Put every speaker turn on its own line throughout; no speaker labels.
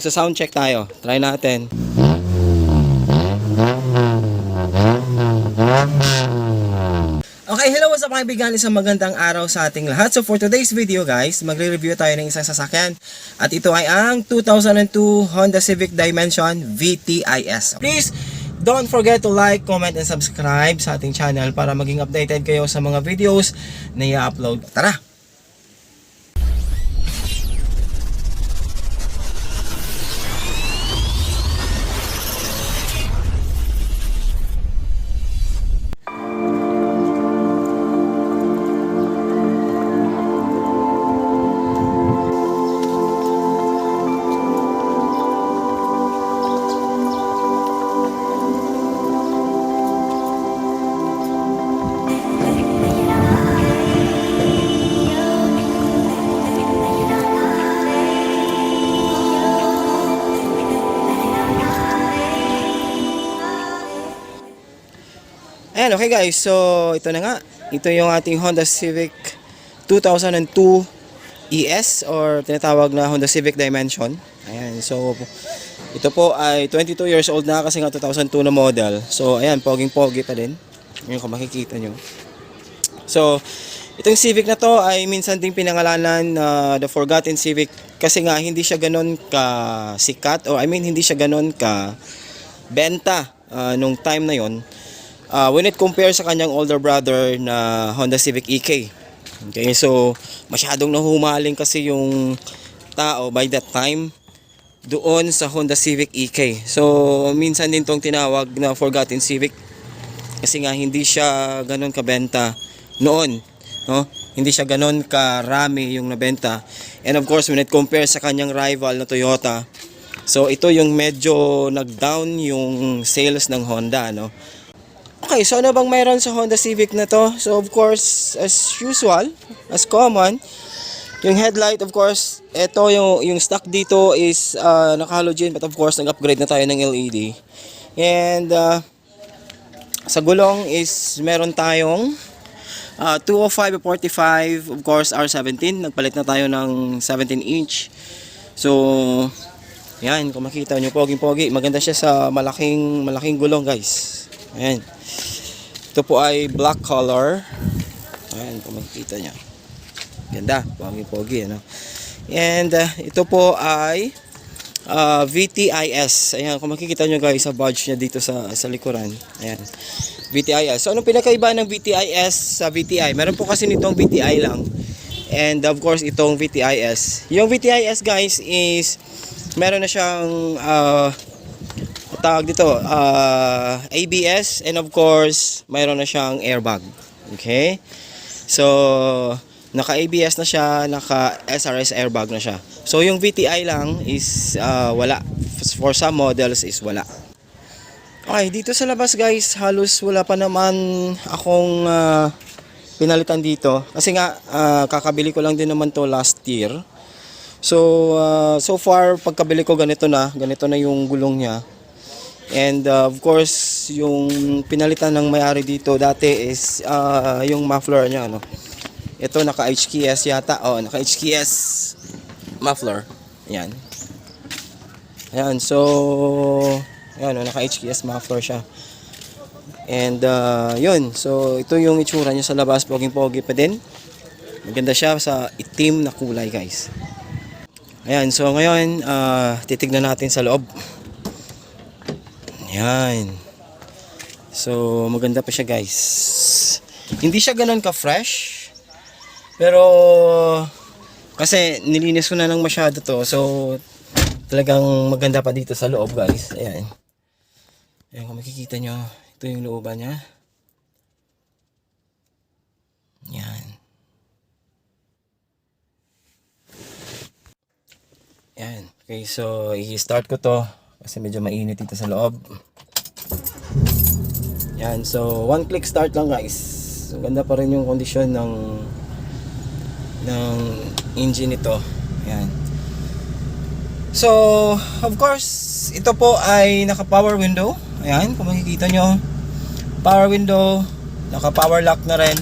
Sa sound check tayo. Try natin. Okay, hello what's up mga kaibigan? Isang magandang araw sa ating lahat. So for today's video guys, magre-review tayo ng isang sasakyan. At ito ay ang 2002 Honda Civic Dimension VTIS. Please, don't forget to like, comment, and subscribe sa ating channel para maging updated kayo sa mga videos na i-upload. Tara! Ayan, okay guys. So, ito na nga. Ito yung ating Honda Civic 2002 ES or tinatawag na Honda Civic Dimension. Ayan, so ito po ay 22 years old na kasi nga 2002 na model. So, ayan, poging-pogi pa din. Yung kung makikita nyo. So, itong Civic na to ay minsan ding pinangalanan na The Forgotten Civic kasi nga hindi siya ganon ka sikat or I mean hindi siya ganon ka benta ah, nung time na yon uh, when it compares sa kanyang older brother na Honda Civic EK. Okay, so masyadong nahumaling kasi yung tao by that time doon sa Honda Civic EK. So minsan din tong tinawag na Forgotten Civic kasi nga hindi siya ganon kabenta noon, no? Hindi siya ganon karami yung nabenta. And of course, when it compares sa kanyang rival na Toyota, so ito yung medyo nag-down yung sales ng Honda, no? Okay, so ano bang mayroon sa Honda Civic na to? So of course, as usual, as common, yung headlight of course, ito yung yung stock dito is uh, naka-halogen but of course nag-upgrade na tayo ng LED. And uh, sa gulong is meron tayong uh, 205 45 of course R17 nagpalit na tayo ng 17 inch. So yan, kung makita nyo, poging-pogi. Maganda siya sa malaking malaking gulong, guys. Ayan. Ito po ay black color. Ayan, kung makikita nyo. Ganda, pogi-pogi, ano. And uh, ito po ay uh, VTIS. Ayan, kung makikita nyo guys sa badge niya dito sa, sa likuran. Ayan. VTIS. So, anong pinakaiba ng VTIS sa VTI? Meron po kasi nitong VTI lang. And of course, itong VTIS. Yung VTIS guys is meron na siyang uh, tawag dito, uh, ABS and of course, mayroon na siyang airbag. Okay? So, naka-ABS na siya, naka-SRS airbag na siya. So, yung VTI lang is uh, wala. For some models is wala. Okay, dito sa labas guys, halos wala pa naman akong uh, pinalitan dito. Kasi nga, uh, kakabili ko lang din naman to last year. So, uh, so far, pagkabili ko ganito na, ganito na yung gulong niya. And uh, of course, yung pinalitan ng may-ari dito dati is uh, yung muffler niya. Ano. Ito, naka-HKS yata. Oh, naka-HKS muffler. Yan. Ayan, so, ayan, oh, naka-HKS muffler siya. And uh, yun, so ito yung itsura niya sa labas, poging-pogi pa din. Maganda siya sa itim na kulay guys. Ayan, so ngayon, uh, titignan natin sa loob. Ayan. So, maganda pa siya guys. Hindi siya ganun ka-fresh. Pero, kasi nilinis ko na ng masyado to. So, talagang maganda pa dito sa loob guys. Ayan. Ayan, kung makikita nyo, ito yung looban niya. Ayan. Yan. Okay, so i-start ko to kasi medyo mainit dito sa loob. Yan, so one click start lang guys. So, ganda pa rin yung kondisyon ng ng engine nito. Yan. So, of course, ito po ay naka power window. Ayan, kung makikita nyo. Power window, naka power lock na rin.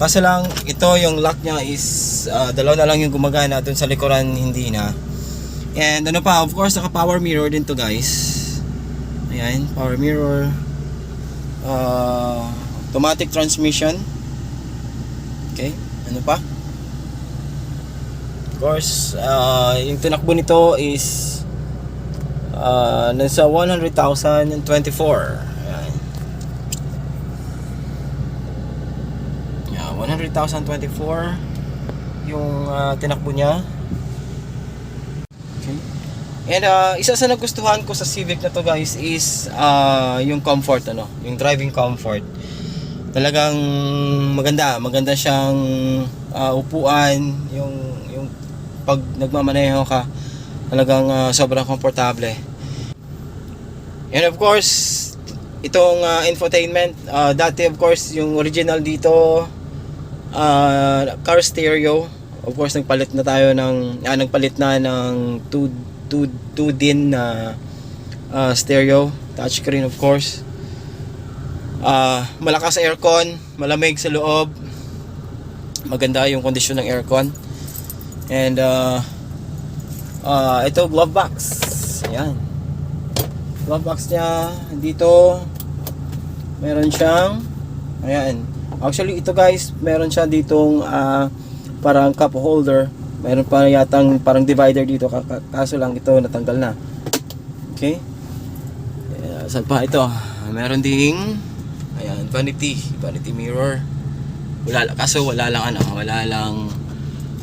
Kaso lang, ito yung lock niya is uh, dalawa na lang yung gumagana. Dun sa likuran, hindi na. And ano pa, of course, naka power mirror din to guys. Ayan, power mirror. Uh, automatic transmission. Okay, ano pa? Of course, uh, yung tinakbo nito is uh, nasa 100,024. Ayan. Yeah, 100,024 yung uh, tinakbo niya. And uh, isa sa nagustuhan ko sa Civic na to guys is uh, yung comfort ano, yung driving comfort. Talagang maganda, maganda siyang uh, upuan, yung yung pag nagmamaneho ka, talagang uh, sobrang komportable. And of course, itong uh, infotainment, uh, dati of course yung original dito uh, car stereo. Of course, nagpalit na tayo ng ah, nagpalit na ng 2 2 2 din na uh, stereo, touchscreen of course. Ah, malakas sa aircon, malamig sa loob. Maganda yung kondisyon ng aircon. And uh, uh, ito glove box. Ayan. Glove box niya dito meron siyang ayan. Actually ito guys, meron siya ditong ah, parang cup holder. Meron pa yatang parang divider dito ka- ka- kaso lang ito natanggal na. Okay? Uh, saan pa ito? Meron ding ayan, vanity, vanity mirror. Wala kaso wala lang ano, wala lang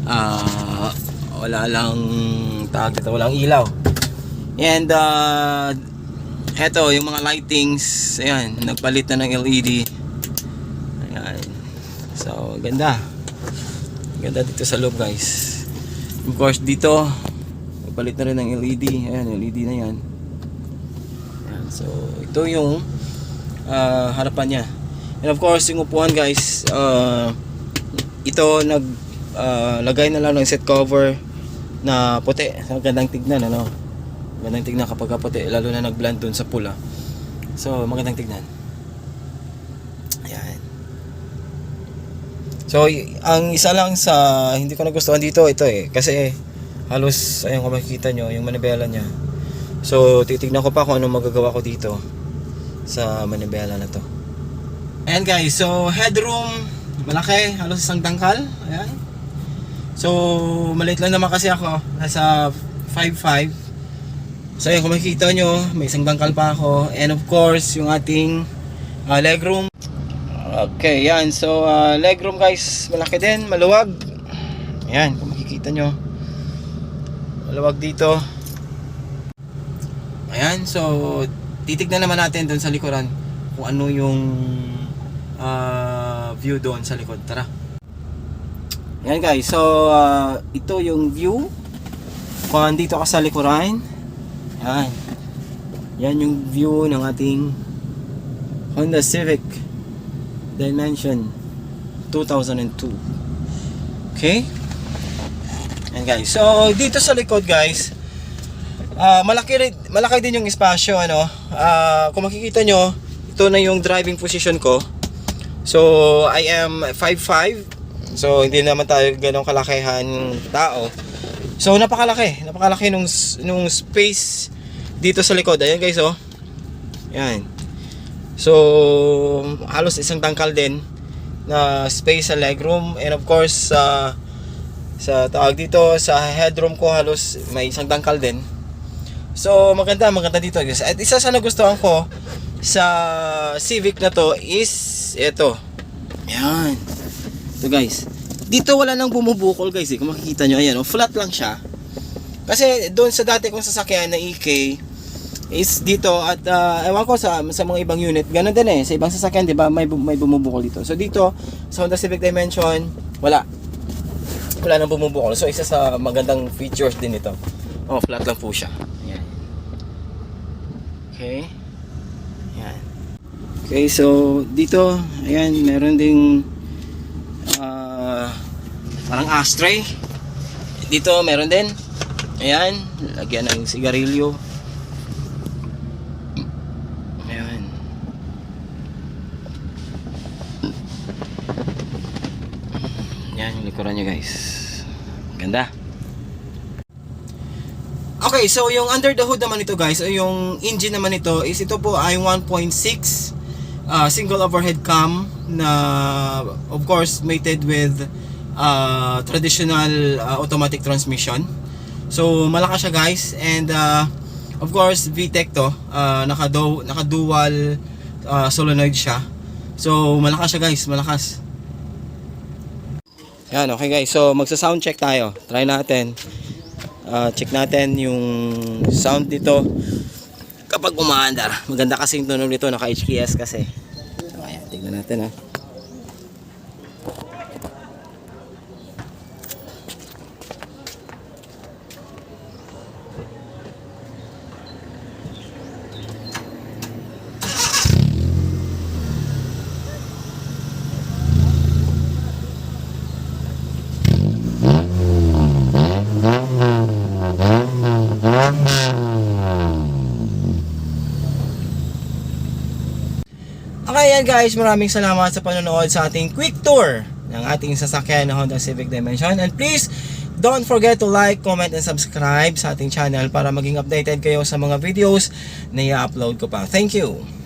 ah wala lang tawag dito, walang ilaw. And uh, eto, yung mga lightings, ayan, nagpalit na ng LED. Ayan. So, ganda. Ganda dito sa loob, guys. Of course, dito, nagpalit na rin ng LED. Ayan, LED na yan. Ayan, so, ito yung ah, harapan niya. And of course, yung upuan, guys, ah, ito, nag, ah, lagay na lang ng set cover na puti. So, gandang tignan, ano? Magandang tignan kapag puti, lalo na nag-blend dun sa pula. So, magandang tignan. Ayan. So, ang isa lang sa hindi ko nagustuhan dito, ito eh. Kasi, halos, ayun kung makikita nyo, yung manibela niya. So, titignan ko pa kung ano magagawa ko dito sa manibela na to. Ayan guys, so headroom, malaki, halos isang tangkal. Ayan. So, maliit lang naman kasi ako. Nasa 5'5". So, yun, kung makikita nyo, may isang dangkal pa ako. And of course, yung ating uh, legroom. Okay, yan. So, uh, legroom guys, malaki din, maluwag. Ayan, kung makikita nyo. Maluwag dito. Ayan, so, titignan naman natin doon sa likuran kung ano yung uh, view doon sa likod. Tara. Yan guys, so uh, ito yung view. Kung dito ka sa likuran, yan. Yan yung view ng ating Honda Civic Dimension 2002. Okay? Yan guys. So dito sa likod guys, ah malaki rin, malaki din yung espasyo ano. Ah kung makikita nyo, ito na yung driving position ko. So I am 5'5 So hindi naman tayo ganong kalakihan tao. So napakalaki, napakalaki nung nung space dito sa likod. Ayan guys oh. Yan. So halos isang tangkal din na space sa legroom and of course sa sa tawag dito sa headroom ko halos may isang tangkal din. So maganda, maganda dito guys. At isa sa nagustuhan ko sa Civic na to is ito. Yan. Ito guys. Dito wala nang bumubukol guys eh. Kung makikita nyo, ayan, oh, flat lang siya. Kasi doon sa dati kong sasakyan na EK is dito at ah, ewan ko sa sa mga ibang unit, ganun din eh. Sa ibang sasakyan, 'di ba, may may bumubukol dito. So dito sa Honda Civic Dimension, wala. Wala nang bumubukol. So isa sa magandang features din ito. Oh, flat lang po siya. Ayan. Okay. Ayan. Okay, so dito, ayan, meron ding ah, parang ashtray. Dito meron din. Ayan, lagyan ng sigarilyo. Ayan. Yan yung likuran nyo guys. Ganda. Okay, so yung under the hood naman ito guys, o yung engine naman ito is ito po ay 1.6 uh, single overhead cam na of course mated with uh, traditional uh, automatic transmission. So malakas siya guys and uh, of course VTEC to, uh, naka, naka dual uh, solenoid siya. So malakas siya guys, malakas. Yan, okay guys. So magsa-sound check tayo. Try natin. Ah, check natin yung sound dito kapag umaandar. Maganda kasi yung tunog nito, naka HKS kasi. So, ayan, tignan natin ha. Okay yan guys, maraming salamat sa panonood sa ating quick tour ng ating sasakyan na Honda Civic Dimension. And please, don't forget to like, comment, and subscribe sa ating channel para maging updated kayo sa mga videos na i-upload ko pa. Thank you!